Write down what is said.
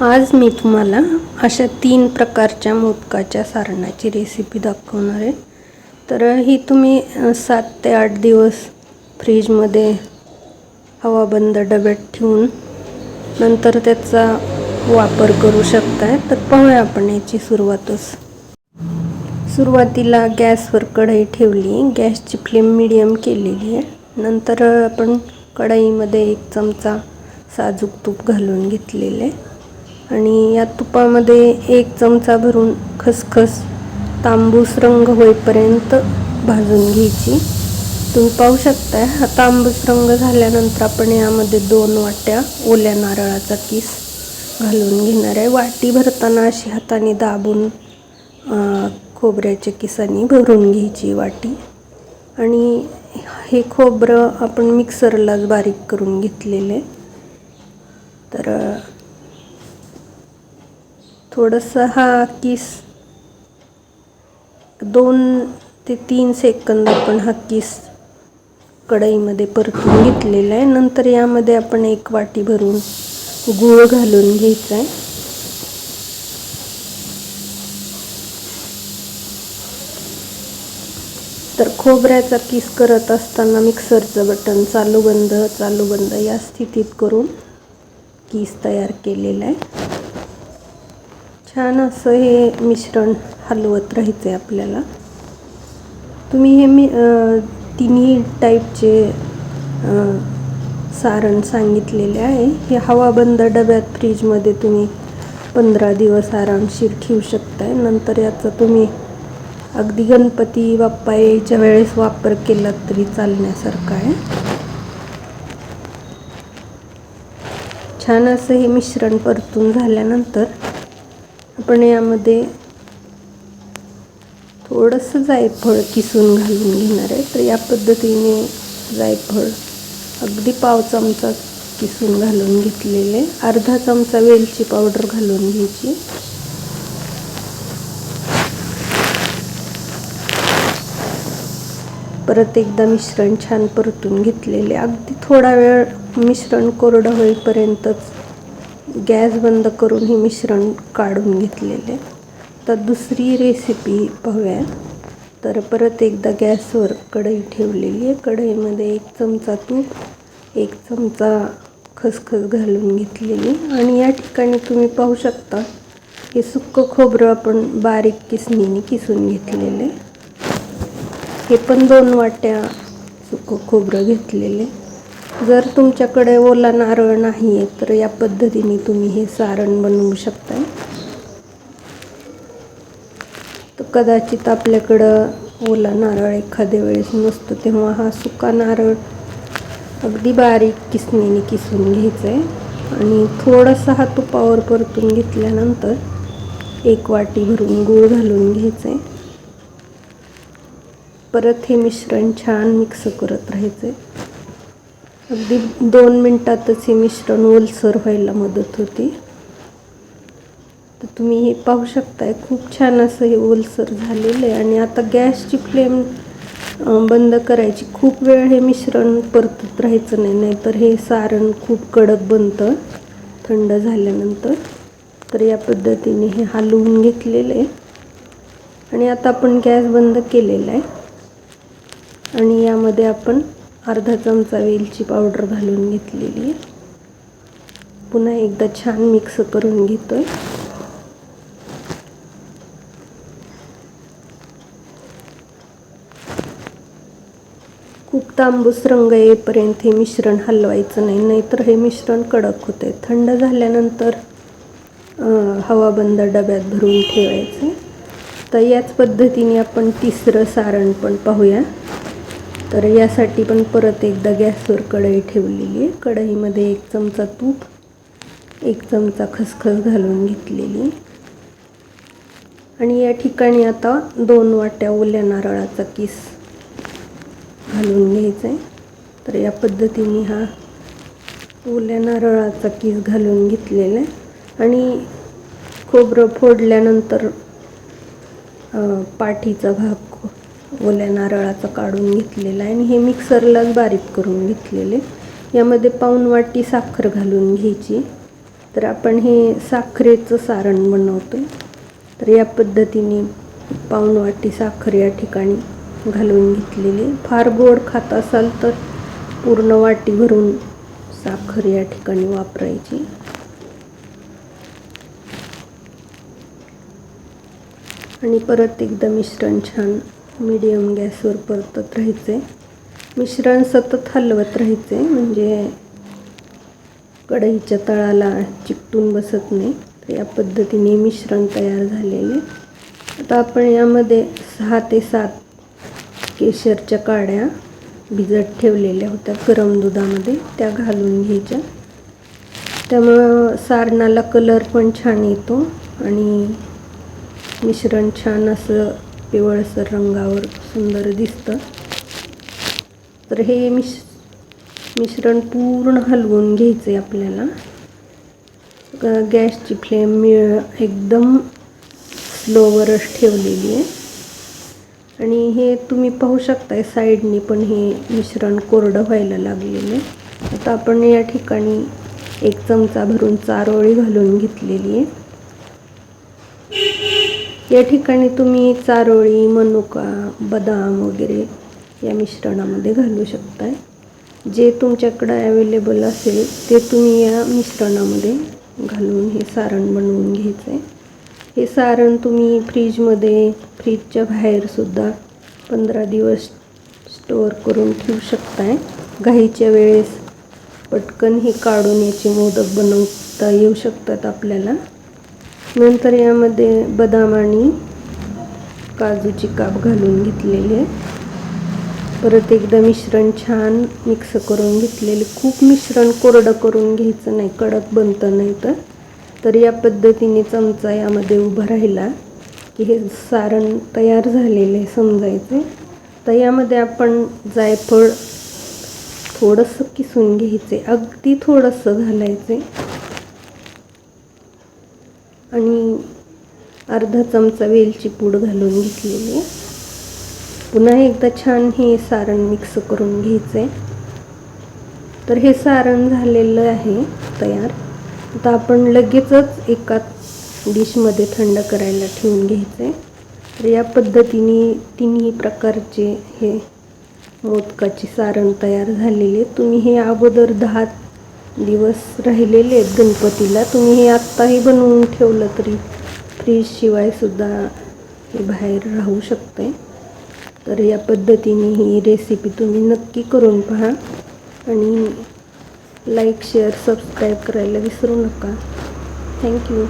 आज मी तुम्हाला अशा तीन प्रकारच्या मोदकाच्या सारणाची रेसिपी दाखवणार आहे. तर ही तुम्ही सात ते आठ दिवस फ्रीजमध्ये हवाबंद डब्यात ठेवून नंतर त्याचा वापर करू शकताय. तर पाहूया आपण याची सुरुवातच. सुरुवातीला गॅसवर कढई ठेवली. गॅसची फ्लेम मिडियम केलेली आहे. नंतर आपण कढईमध्ये एक चमचा साजूक तूप घालून घेतलेले आहे. आणि या तुपामध्ये एक चमचा भरून खसखस तांबूस रंग होईपर्यंत भाजून घ्यायची. तुम्ही पाहू शकता हा तांबूस रंग झाल्यानंतर आपण यामध्ये दोन वाट्या ओल्या नारळाचा किस घालून घेणार आहे. वाटी भरताना अशी हाताने दाबून खोबऱ्याच्या किसानी भरून घ्यायची वाटी. आणि हे खोबरं आपण मिक्सरलाच बारीक करून घेतलेले. तर थोडंसं हा किस. दोन ते तीन सेकंद आपण हा किस कढईमध्ये परतून घेतलेला आहे. नंतर यामध्ये आपण एक वाटी भरून गूळ घालून घ्यायचा आहे. तर खोबऱ्याचा किस करत असताना मिक्सरचं बटन चालू बंद चालू बंद या स्थितीत करून किस तयार केलेला आहे. छान असं हे मिश्रण हलवत राहायचं आहे आपल्याला. तुम्ही हे मी तिन्ही टाईपचे सारण सांगितलेले आहे. हे हवाबंद डब्यात फ्रीजमध्ये तुम्ही पंधरा दिवस आरामशीर ठेवू शकताय. नंतर याचा तुम्ही अगदी गणपती बाप्पा यायच्या वेळेस वापर केला तरी चालण्यासारखं आहे. छान असं हे मिश्रण परतून झाल्यानंतर आपण यामध्ये थोडंसं जायफळ किसून घालून घेणार आहे. तर या पद्धतीने जायफळ अगदी पाव चमचा किसून घालून घेतलेले. अर्धा चमचा वेलची पावडर घालून घ्यायची. परत एकदा मिश्रण छान परतून घेतलेले. अगदी थोडा वेळ मिश्रण कोरडं होईपर्यंतच गॅस बंद करून हे मिश्रण काढून घेतलेले. तर दुसरी रेसिपी पाहूया तर परत एकदा गॅसवर कढई ठेवलेली आहे. कढईमध्ये एक चमचा तूप एक चमचा खसखस घालून घेतलेली. आणि या ठिकाणी तुम्ही पाहू शकता हे सुक्कं खोबरं आपण बारीक किसणीने किसून घेतलेले. हे पण दोन वाट्या सुकं खोबरं घेतलेले. जर तुमच्याकडे ओला नारळ नाही आहे तर या पद्धतीने तुम्ही हे सारण बनवू शकता तर कदाचित आपल्याकडं ओला नारळ एखाद्या वेळेस नसतो तेव्हा हा सुका नारळ अगदी बारीक किसणीने किसून घ्यायचं आहे आणि थोडासा हा तुपावर परतून घेतल्यानंतर एक वाटी भरून गूळ घालून घ्यायचं आहे परत हे मिश्रण छान मिक्स करत राहायचं आहे अगदी दोन मिनटातच हे मिश्रण ओलसर व्हायला मदत होती. तर तुम्ही हे पाहू शकताय खूप छान असं हे ओलसर झालेलं आहे. आणि आता गॅसची फ्लेम बंद करायची. खूप वेळ हे मिश्रण परतत राहायचं नाही नाहीतर हे सारण खूप कडक बनतं थंड झाल्यानंतर. तर या पद्धतीने हे हलवून घेतलेलं आहे. आणि आता आपण गॅस बंद केलेला आहे. आणि यामध्ये आपण अर्धा चमचा वेलची पावडर घालून घेतलेली आहे. पुन्हा एकदा छान मिक्स करून घेतोय. खूप तांबूस रंग येईपर्यंत हे मिश्रण हलवायचं नाही नाहीतर हे मिश्रण कडक होते थंड झाल्यानंतर हवा हवाबंद डब्यात भरून ठेवायचे तर याच पद्धतीने आपण तिसरं सारण पण पाहूया. तर यासाठी पण परत एकदा गॅसवर कढई ठेवलेली आहे. कढईमध्ये एक चमचा तूप एक चमचा खसखस घालून घेतलेली. आणि या ठिकाणी आता दोन वाट्या ओल्या नारळाचा किस घालून घ्यायचा आहे तर या पद्धतीने हा ओल्या नारळाचा किस घालून घेतलेला आहे. आणि खोबरं फोडल्यानंतर पाठीचा भाग ओल्या नारळाचा काढून घेतलेला आहे आणि हे मिक्सरलाच बारीक करून घेतलेले. यामध्ये पाऊन वाटी साखर घालून घ्यायची. तर आपण हे साखरेचं सारण बनवतो तर या पद्धतीने पाऊण वाटी साखर या ठिकाणी घालून घेतलेली. फार गोड खात असाल तर पूर्ण वाटी भरून साखर या ठिकाणी वापरायची. आणि परत एकदा मिश्रण छान मीडियम गॅसवर परतत राहायचे. मिश्रण सतत हलवत राहायचे म्हणजे कढईच्या तळाला चिकटून बसत नाही. तर या पद्धतीने मिश्रण तयार झालेले. आता आपण यामध्ये सहा ते सात केशरच्या काड्या भिजत ठेवलेल्या होत्या गरम दुधामध्ये. त्या घालून घ्यायच्या. त्यामुळं सारणाला कलर पण छान येतो आणि मिश्रण छान असं पिवळसर रंगावर सुंदर दिसतं. तर हे मिश मिश्रण पूर्ण हलवून घ्यायचं आहे आपल्याला गॅसची फ्लेम मिळ एकदम स्लोवरच ठेवलेली आहे. आणि हे तुम्ही पाहू शकताय साईडनी पण हे मिश्रण कोरडं व्हायला लागलेलं आहे. आता आपण या ठिकाणी एक चमचा भरून चारोळी घालून घेतलेली आहे. या ठिकाणी तुम्ही चारोळी मनुका बदाम वगैरे या मिश्रणामध्ये घालू शकताय. जे तुमच्याकडं अवेलेबल असेल ते तुम्ही या मिश्रणामध्ये घालून हे सारण बनवून घ्यायचं आहे हे सारण तुम्ही फ्रीजमध्ये फ्रीजच्या बाहेरसुद्धा पंधरा दिवस स्टोअर करून ठेवू शकताय. घाईच्या वेळेस पटकन हे काढून याचे मोदक बनवता येऊ शकतात आपल्याला. नंतर यामध्ये बदाम आणि काजूची काप घालून घेतलेले आहे परत एकदा मिश्रण छान मिक्स करून घेतलेले. खूप मिश्रण कोरडं करून घ्यायचं नाही कडक बनतं नाही तर. तर या पद्धतीने चमचा यामध्ये उभा राहिला की हे सारण तयार झालेले समजायचे. तर यामध्ये आपण जायफळ थोडंसं किसून घ्यायचे. अगदी थोडंसं घालायचे. आणि अर्धा चमचा वेलची पूड घालून घेतलेली पुन्हा एकदा छान हे सारण मिक्स करून घ्यायचं आहे तर हे सारण झालेलं आहे तयार. आता आपण लगेचच एका डिशमध्ये थंड करायला ठेवून घ्यायचं आहे तर या पद्धतीने तिन्ही प्रकारचे हे मोदकाचे सारण तयार झालेले तुम्ही हे अगोदर दहा दिवस राहिलेले आहेत गणपतीला. तुम्ही हे आत्ताही बनवून ठेवलं तरी फ्रीजशिवाय सुद्धा हे बाहेर राहू शकते. तर या पद्धतीने ही रेसिपी तुम्ही नक्की करून पहा आणि लाईक शेअर सबस्क्राईब करायला विसरू नका. थँक्यू